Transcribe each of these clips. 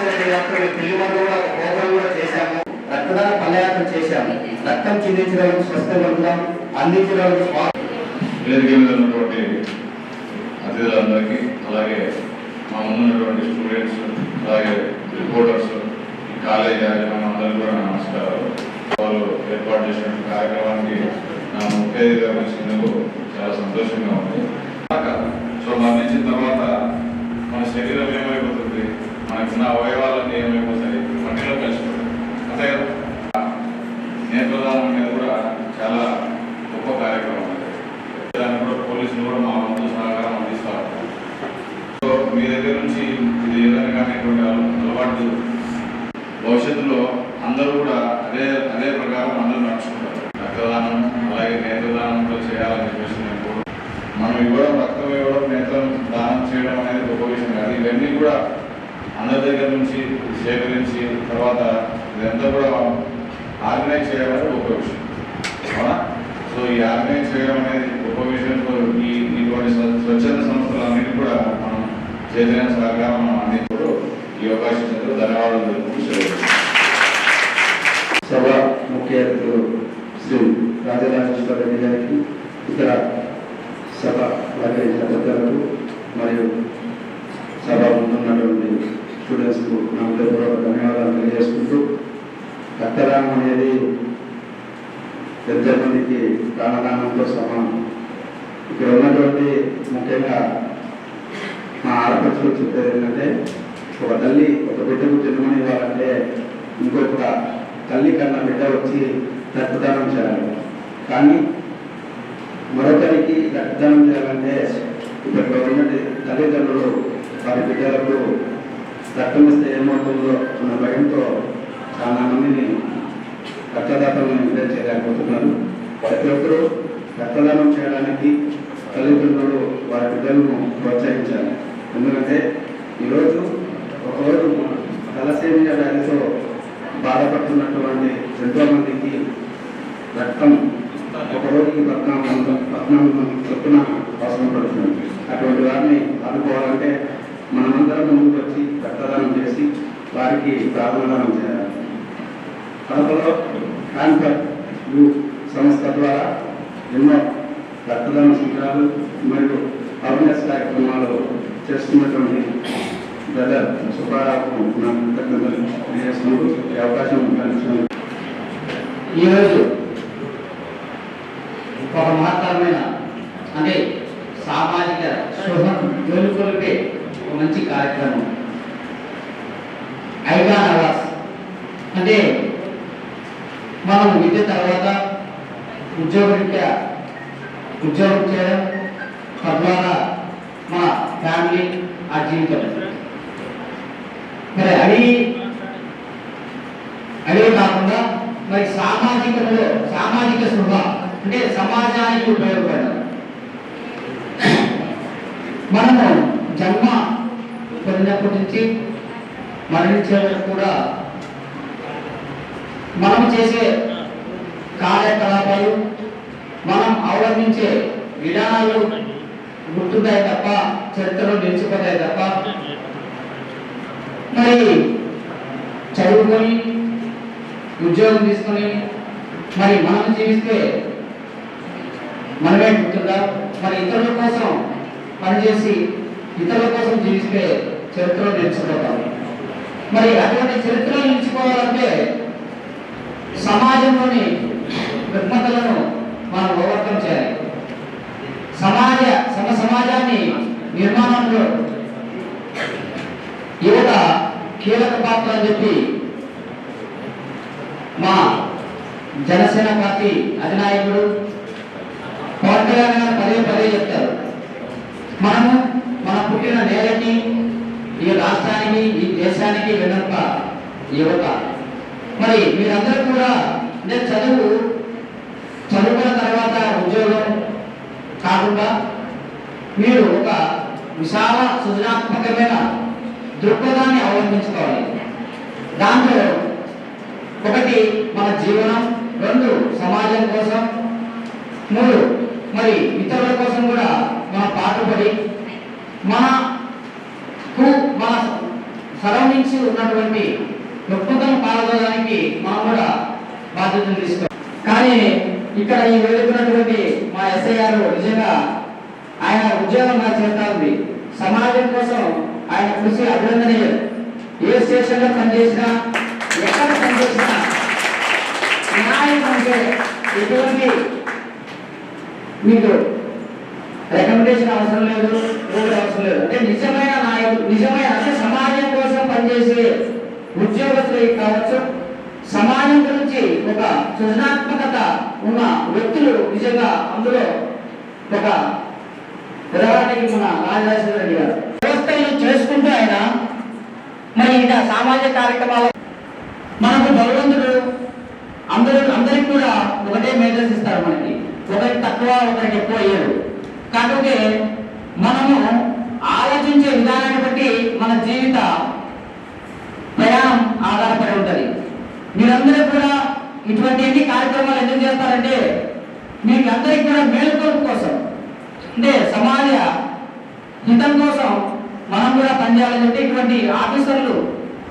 చేసినటువంటి పెళ్ళి మందు కూడా ప్రోగ్రాం కూడా చేశాము రక్తదాన పల్లయాత్ర చేశాము రక్తం చిందించడానికి స్వస్థ వర్గం అందించడానికి స్వా- వేదిక ఉన్నటువంటి అతిథులందరికీ అలాగే మా ముందున్నటువంటి స్టూడెంట్స్ అలాగే రిపోర్టర్స్ ఈ కాలేజ్ యాజమాన్యం అందరూ కూడా నమస్కారాలు వాళ్ళు ఏర్పాటు చేసిన కార్యక్రమానికి నా ముఖ్య అతిథిగా వచ్చినందుకు చాలా సంతోషంగా ఉంది సో మరణించిన తర్వాత మన శరీరం ఏమైపోతుంది మనకున్న అవయవాలన్నీ ఏమైపోతాయి? మట్టిలో కలిసిపోతాయి. అంతే నేత్రదానం అనేది కూడా చాలా గొప్ప కార్యక్రమం దాన్ని కూడా పోలీసులు కూడా మా వంతు సహకారం అందిస్తారు. సో మీ దగ్గర నుంచి ఇది ఏదైనా కానిటువంటి అలవాటు భవిష్యత్తులో అందరూ కూడా అదే అదే ప్రకారం అందరూ నడుచుకుంటారు. రక్తదానం అలాగే నేత్రదానం కూడా చేయాలని చెప్పేసి నేను మనం ఇవ్వడం రక్తం ఇవ్వడం నేత్రం దానం చేయడం అనేది గొప్ప విషయం కాదు. ఇవన్నీ కూడా అందరి దగ్గర నుంచి సేకరించి తర్వాత ఇదంతా కూడా ఆర్గనైజ్ చేయడం అనేది గొప్ప విషయం. అవునా? సో ఈ ఆర్గనైజ్ చేయడం అనేది గొప్ప విషయంతో ఈ ఇటువంటి స్వ- స్వచ్ఛంద సంస్థలన్నిటి కూడా మనం చైతన్య సహకారం మనం అందించడం ఈ అవకాశం ధన్యవాదాలు సభ ముఖ్య అతిథులు శ్రీ రాజరాజేశ్వర రెడ్డి గారికి ఇతర సభ అలంకరించిన పెద్దలకు మరియు సభ ముందున్నటువంటి స్టూడెంట్స్కు నా హృదయపూర్వక ధన్యవాదాలు తెలియజేసుకుంటూ రక్తదానం అనేది ఎంతోమందికి ప్రాణదానంతో సమానం. ఇక్కడ ఉన్నటువంటి ముఖ్యంగా మా ఆడపడుచులు చెప్పేది ఏంటంటే ఒక తల్లి ఒక బిడ్డకు జన్మని ఇవ్వాలంటే ఇంకొక తల్లి కన్నా బిడ్డ వచ్చి రక్తదానం చేయాలి. కానీ మరొకరికి రక్తదానం చేయాలంటే ఇక్కడ ఉన్నటువంటి తల్లిదండ్రులు వారి బిడ్డలకు రక్తం ఇస్తే ఏమవుతుందో అన్న భయంతో చాలా మందిని రక్తదాతలను ఎంకరేజ్ చేయలేకపోతున్నారు ప్రతి ఒక్కరూ రక్తదానం చేయడానికి తల్లిదండ్రులు వారి బిడ్డలను ప్రోత్సహించాలి ఎందుకంటే ఈరోజు ఒకరోజు తలసేమియా వ్యాధితో బాధపడుతున్నటువంటి ఎంతో మందికి రక్తం ఒక రోజుకి పద్నాలుగు వందల పద్నాలుగు మంది చొప్పున అవసరం పడుతుంది అటువంటి వారిని ఆదుకోవాలంటే మనమందరం ముందుకు వచ్చి రక్తదానం చేసి వారికి ప్రాణదానం చేయాలి కడపలో స్థానిక సంస్థ ద్వారా ఎన్నో రక్తదాన శిబిరాలు మరియు అవేర్నెస్ కార్యక్రమాలు చేస్తున్నటువంటి బ్రదర్ సుబ్బారావుకు నా కృతజ్ఞతలు తెలియజేస్తున్నందుకు ఈ అవకాశం కల్పించినందుకు ఈరోజు ఒక మహత్తరమైన అంటే సామాజిక శుభం వెలుకొలిపే ఒక మంచి కార్యక్రమం. Icon awards. అంటే మనం విద్య తర్వాత ఉద్యోగరీత్యా ఉద్యోగం చేయడం తద్వారా మా ఫ్యామిలీ ఆ జీవితం. మరి అవి అదే కాకుండా మరి సామాజికంలో సామాజిక స్పృహ అంటే సమాజానికి ఉపయోగపడడం. మనము జన్మ పొందినప్పటి నుంచి మరణించే కూడా మనం చేసే కార్యకలాపాలు మనం అవలంబించే విధానాలు గుర్తుంటాయి తప్ప చరిత్రలో నిలిచిపోతాయి తప్ప. మరి చదువుకొని ఉద్యోగం తీసుకొని మరి మనం జీవిస్తే మనమే గుర్తుందా? మరి ఇతరుల కోసం పనిచేసి ఇతరుల కోసం జీవిస్తే చరిత్రలో నిలిచిపోతాం. మరి అటువంటి చరిత్రలో నిలిచిపోవాలంటే సమాజంలోని రుగ్మతలను మనం ఓవర్కమ్ చేయాలి. సమాజ సమ సమాజాన్ని నిర్మాణంలో యువత కీలక పాత్ర అని చెప్పి మా జనసేన పార్టీ అధినాయకుడు పవన్ కళ్యాణ్ గారు పదే పదే చెప్తారు. మనము మన పుట్టిన నేలకి ఈ రాష్ట్రానికి ఈ దేశానికి వెనుక యువత. మరి మీరందరూ కూడా నేను చదువు చదువుకున్న తర్వాత ఉద్యోగం కాకుండా మీరు ఒక విశాల సృజనాత్మకమైన దృక్పథాన్ని అవలంబించుకోవాలి. దాంట్లో ఒకటి మన జీవనం రెండు సమాజం కోసం మూడు మరి ఇతరుల కోసం కూడా మన పాటుపడి మనకు మన సరౌండింగ్స్ ఉన్నటువంటి దృక్పథం పాల్గొనడానికి మనం కూడా బాధ్యతను తీసుకోవాలి. కానీ ఇక్కడ ఈ వేడుకున్నటువంటి మా ఎస్ఐ గారు నిజంగా ఆయన ఉద్యోగం నా చేస్తా ఉంది. సమాజం కోసం ఆయన కృషి అభినందనీయం. ఏ స్టేషన్లో పనిచేసినా ఎక్కడ పనిచేసినా న్యాయం అంటే ఎటువంటి మీకు రికమెండేషన్ అవసరం లేదు అవసరం లేదు. అంటే నిజమైన నాయకుడు నిజమైన అంటే సమాజం కోసం పనిచేసే ఉద్యోగస్తులు కావచ్చు సమాజం గురించి ఒక సృజనాత్మకత ఉన్న వ్యక్తులు నిజంగా అందులో ఒక ఉదాహరణకి మన రాజరాజేశ్వర రెడ్డి గారు. వ్యవస్థలు చేసుకుంటూ ఆయన మరి ఇంకా సామాజిక కార్యక్రమాలు మనకు భగవంతుడు అందరూ అందరికి కూడా ఒకటే మేజర్స్ ఇస్తారు మనకి. ఒకరికి తక్కువ ఒకరికి ఎక్కువ అయ్యారు కాకపోతే మనము ఆలోచించే విధానాన్ని బట్టి మన జీవిత ఆధారపడి ఉంటుంది. మీరందరూ కూడా ఇటువంటి ఎన్ని కార్యక్రమాలు ఎందుకు చేస్తారంటే మీకు అందరికి కూడా మేలుకొలుపు కోసం. అంటే సమాజ హితం కోసం మనం కూడా పనిచేయాలంటే ఇటువంటి ఆఫీసర్లు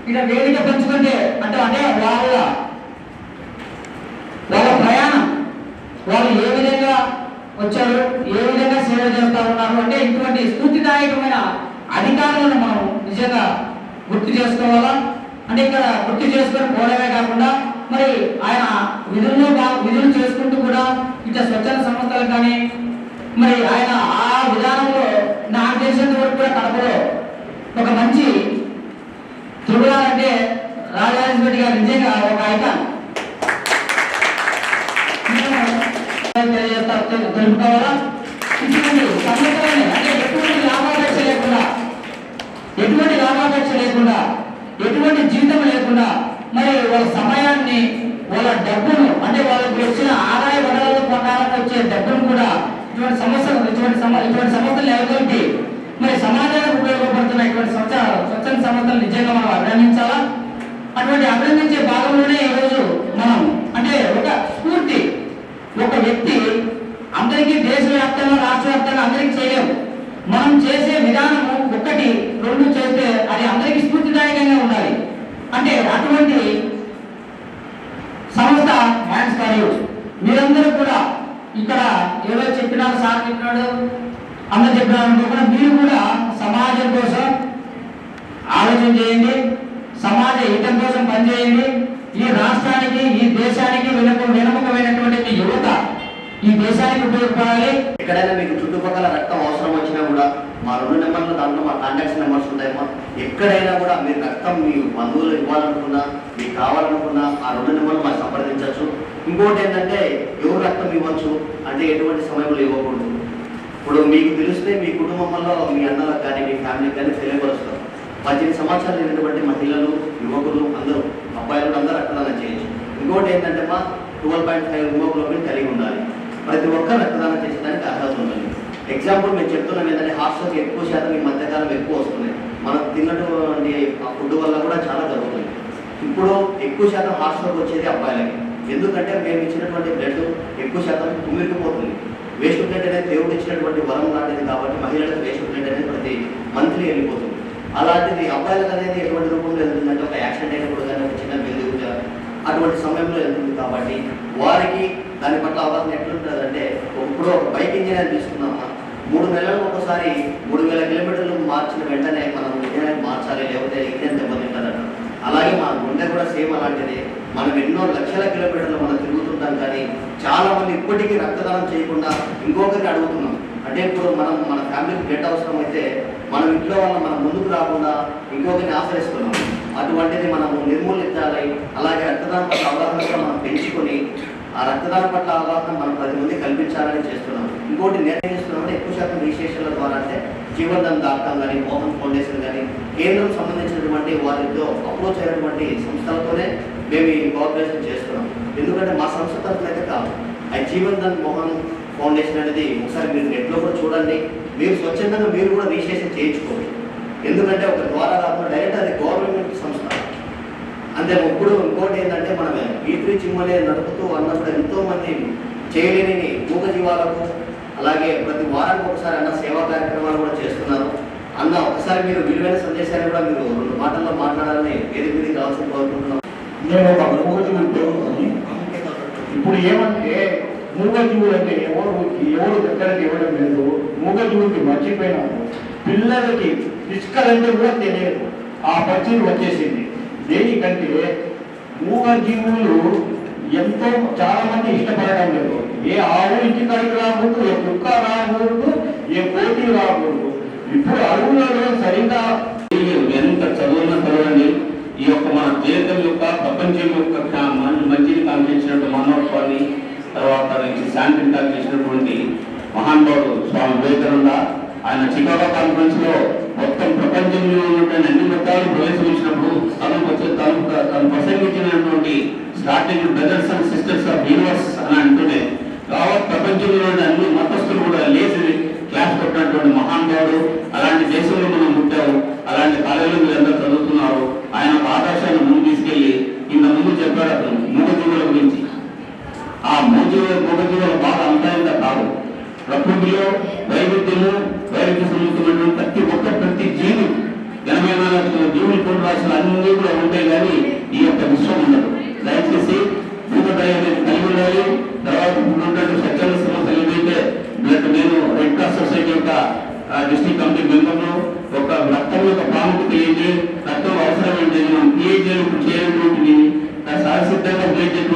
ఇక్కడ వేదిక పెంచుకుంటే అంటే అంటే వాళ్ళ వాళ్ళ ప్రయాణం. వాళ్ళు ఏ విధంగా వచ్చారు ఏ విధంగా సేవ చేస్తా ఉన్నారు అంటే ఇటువంటి స్ఫూర్తిదాయకమైన అధికారులను మనం నిజంగా గుర్తు చేసుకోవాలా? అంటే ఇక్కడ గుర్తు చేసుకొని పోవడమే కాకుండా మరి ఆయన విధుల్లో విధులు చేసుకుంటూ కూడా ఇట్లా స్వచ్ఛంద సంస్థలు కానీ మరి ఆయన ఆ విధానంలో నాకు తెలిసినంత వరకు కూడా కడపలో ఒక మంచి త్రిపురాలంటే రాజరాజేశ్వర రెడ్డి గారు నిజంగా ఒక ఐకాన్. తెలియజేస్తా తెలుపుకోవాలా ఇటువంటి సమస్యలని అంటే ఎటువంటి లాభాపేక్ష లేకుండా ఎటువంటి లాభాపేక్ష లేకుండా ఎటువంటి జీతం లేకుండా మరి వాళ్ళ సమయాన్ని వాళ్ళ డబ్బును అంటే వాళ్ళకి వచ్చిన ఆదాయ వనరుల ప్రకారం వచ్చే డబ్బును కూడా ఇటువంటి సమస్యలు ఇటువంటి సమ ఇటువంటి సమస్యలు నెలకొల్పి మరి సమాజానికి ఉపయోగపడుతున్న ఇటువంటి స్వచ్ఛ స్వచ్ఛంద సంస్థలు నిజంగా మనం అభినందించాలా? అటువంటి అభినందించే భాగంలోనే ఈరోజు మనం అంటే ఒక స్ఫూర్తి ఒక వ్యక్తి అందరికీ దేశవ్యాప్తంగా రాష్ట్ర వ్యాప్తంగా అందరికీ చేయలేము. మనం చేసే విధానము ఒకటి రెండు చేస్తే అది అందరికీ స్ఫూర్తిదాయకంగా ఉండాలి. అంటే అటువంటి హ్యాండ్స్ మీరందరూ కూడా ఇక్కడ ఏదో చెప్పినారు సార్ చెప్పినాడు అందరు చెప్పినారు అనుకోకుండా మీరు కూడా సమాజం కోసం ఆలోచన చేయండి సమాజ హితం కోసం పనిచేయండి. ఈ రాష్ట్రానికి ఈ దేశానికి వెనుక వెనుకమైనటువంటి యువత ఈ దేశానికి ఉపయోగపడాలి. ఎక్కడైనా మీకు చుట్టుపక్కల రక్తం అవసరం వచ్చినా కూడా మా రెండు నెంబర్లు దాంట్లో మా కాంటాక్ట్స్ నెంబర్స్ ఉంటాయమ్మా ఎక్కడైనా కూడా మీరు రక్తం మీ బంధువులు ఇవ్వాలనుకున్నా మీకు కావాలనుకున్నా ఆ రెండు నెంబర్లు మాకు సంప్రదించవచ్చు. ఇంకోటి ఏంటంటే ఎవరు రక్తం ఇవ్వచ్చు అంటే ఎటువంటి సమయంలో ఇవ్వకూడదు. ఇప్పుడు మీకు తెలిస్తే మీ కుటుంబంలో మీ అన్నలకు కానీ మీ ఫ్యామిలీకి కానీ తెలియపరుస్తారు. పద్దెనిమిది సంవత్సరాలు లేనటువంటి మహిళలు యువకులు అందరూ అబ్బాయిలు అందరూ రక్తదానం చేయొచ్చు. ఇంకోటి ఏంటంటే మా ట్వెల్వ్ పాయింట్ ఫైవ్ హిమోగ్లోబిన్ కలిగి ఉండాలి. ప్రతి ఒక్కరు రక్తదానం చేసేదానికి అర్హత ఉండాలి. ఎగ్జాంపుల్ మేము చెప్తున్నాం ఏంటంటే హాస్టల్కి ఎక్కువ శాతం ఈ మధ్యకాలం ఎక్కువ వస్తున్నాయి. మనం తిన్నటువంటి ఆ ఫుడ్ వల్ల కూడా చాలా జరుగుతుంది ఇప్పుడు ఎక్కువ శాతం హాస్టల్కి వచ్చేది అబ్బాయిలకి. ఎందుకంటే మేము ఇచ్చినటువంటి బ్లడ్ ఎక్కువ శాతం కుమిరిపోతుంది వేస్ట్ బ్లడ్ అనేది దేవుడు ఇచ్చినటువంటి వరం లాంటిది కాబట్టి మహిళలకు వేస్ట్ బ్లడ్ అనేది ప్రతి మంత్లీ వెళ్ళిపోతుంది. అలాంటిది అబ్బాయిలకు అనేది ఎటువంటి రూపంలో వెళ్తుందంటే ఒక యాక్సిడెంట్ అయినప్పుడు కానీ ఒక చిన్న బిల్లు అటువంటి సమయంలో వెళ్తుంది కాబట్టి వారికి దాని పట్ల అవగాహన ఎట్లుంటుంది అంటే ఇప్పుడు ఒక బైక్ ఇంజనీర్ తీసుకున్నామా? మూడు నెలలకు ఒకసారి మూడు వేల కిలోమీటర్లు మార్చిన వెంటనే మనం ఇంజనీర్ మార్చాలి లేకపోతే ఇంజన్ దెబ్బతింటారట. అలాగే మా గుండె కూడా సేమ్ అలాంటిదే. మనం ఎన్నో లక్షల కిలోమీటర్లు మనం తిరుగుతుంటాం కానీ చాలా మంది ఇప్పటికీ రక్తదానం చేయకుండా ఇంకొకరిని అడుగుతున్నాం. అంటే ఇప్పుడు మనం మన ఫ్యామిలీకి బ్లడ్ అవసరం అయితే మనం ఇంట్లో వల్ల మనం ముందుకు రాకుండా ఇంకొకరిని ఆశ్రయిస్తున్నాం. అటువంటిది మనము నిర్మూలించాలి అలాగే రక్తదానం పట్ల అవగాహన కూడా మనం పెంచుకొని ఆ రక్తదానం పట్ల అవగాహన మనం పది మంది కల్పించాలని చేస్తున్నాం. ఇంకోటి నిర్ణయం చేస్తున్నామంటే ఎక్కువ శాతం విశేషాల ద్వారా అంటే జీవన్ దాటం కానీ మోహన్ ఫౌండేషన్ కానీ కేంద్రం సంబంధించినటువంటి వారితో అప్రోచ్ అయినటువంటి సంస్థలతోనే మేము ఈ కోఆపరేషన్ చేస్తున్నాం. ఎందుకంటే మా సంస్థ తరఫునైతే అయితే కాదు. ఆ జీవన్ ధన్ మోహన్ ఫౌండేషన్ అనేది ఒకసారి మీరు నెట్లో కూడా చూడండి. మీరు స్వచ్ఛందంగా మీరు కూడా రిజిస్ట్రేషన్ చేయించుకోండి. ఎందుకంటే ఒక ద్వారా కాకుండా డైరెక్ట్ అది గవర్నమెంట్ సంస్థ. అంతే ఇప్పుడు ఇంకోటి ఏంటంటే మనం ఈ చిమ్మలే నడుపుతూ అన్నప్పుడు ఎంతోమంది చేయలేని మూగ జీవాలకు అలాగే ప్రతి వారానికి ఒకసారి అన్న సేవా కార్యక్రమాలు కూడా చేస్తున్నారు. అన్న ఒకసారి మీరు విలువైన సందేశాన్ని కూడా మీరు రెండు మాటల్లో మాట్లాడాలని వేదిక మీదకి కావాల్సిన కోరుకుంటున్నాం. నేను ఒక మూగజీవులతో ఇప్పుడు ఏమంటే మూగజీవులు అంటే ఎవరు? ఎవరు దగ్గరకి ఇవ్వడం లేదు. మూగజీవుడికి మర్చిపోయినాము పిల్లలకి పిచ్కలంటే కూడా తెలియదు. ఆ పరిస్థితి వచ్చేసింది. దేనికంటే మూగజీవులు ఎంతో చాలా మంది ఇష్టపడడం లేదు. ఏ ఆవు ఇంటి కాడికి రాకూడదు ఏ కుక్క రాకూడదు ఏ కోటి రాకూడదు. ఇప్పుడు అడవులలో సరిగ్గా మీరు ఎంత చదువు ఈ యొక్క మన దేశం యొక్క ప్రపంచం యొక్క మంచిని కాంక్షించినట్టు మనోత్వాన్ని తర్వాత నుంచి శాంతిని కాంక్షించినటువంటి మహానుభావుడు స్వామి వివేకానంద. ఆయన చికాగో కాన్ఫరెన్స్లో మొత్తం ప్రపంచంలో ఉన్నటువంటి అన్ని మతాలు ప్రవేశించినప్పుడు తను వచ్చే తను తను ప్రసంగించినటువంటి starting brothers and sisters of universe అని అంటూనే యావత్ ప్రపంచంలో అన్ని మతస్థులు కూడా లేచి క్లాస్ కొట్టినటువంటి మహానుభావుడు అలాంటి దేశంలో మనం పుట్టాము. అలాంటి కాలేజీలో మీరు అందరూ చదువుతున్నారు ప్రకృతిలో వైవిధ్యము వైవిధ్య సంబంధించినటువంటి ప్రతి ఒక్క ప్రతి జీవి ఎనభై నాలుగు జీవులు కొన్ని రాశులు అన్ని కూడా ఉంటాయి కానీ ఈ యొక్క విశ్వం ఉండదు. దయచేసి భూతదయ కలిగి ఉండాలి. తర్వాత ఉన్నటువంటి స్వచ్ఛంద సమస్యలు ఏదైతే బ్లడ్ నేను రెడ్ క్రాస్ సొసైటీ యొక్క డిస్ట్రిక్ట్ కమిటీ మెంబర్ను ఒక రక్తం యొక్క ప్రాముఖ్యత ఏంటి రక్తం అవసరం ఏంటి మనం పిహెచ్డీ చేయనటువంటిది సహసిద్ధంగా ఉపయోగించేటువంటిది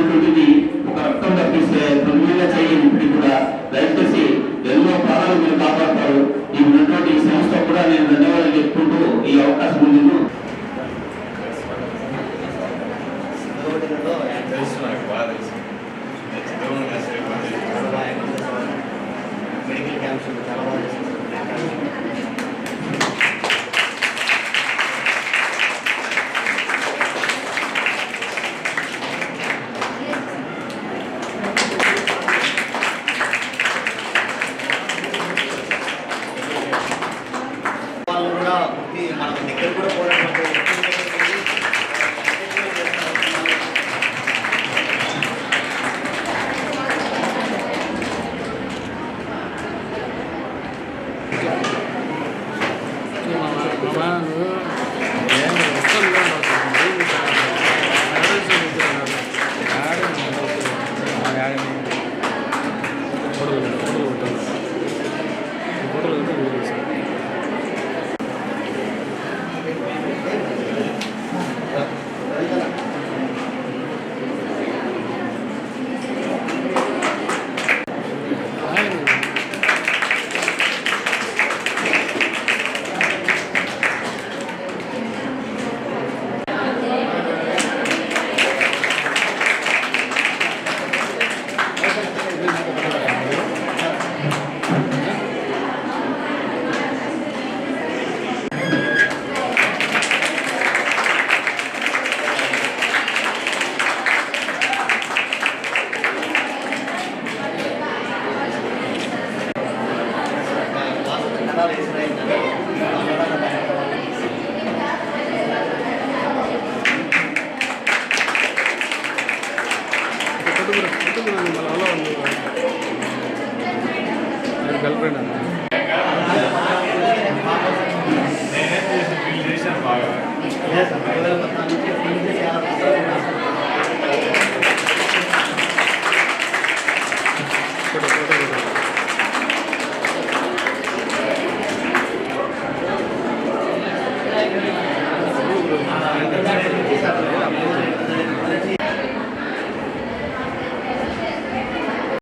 Thank you.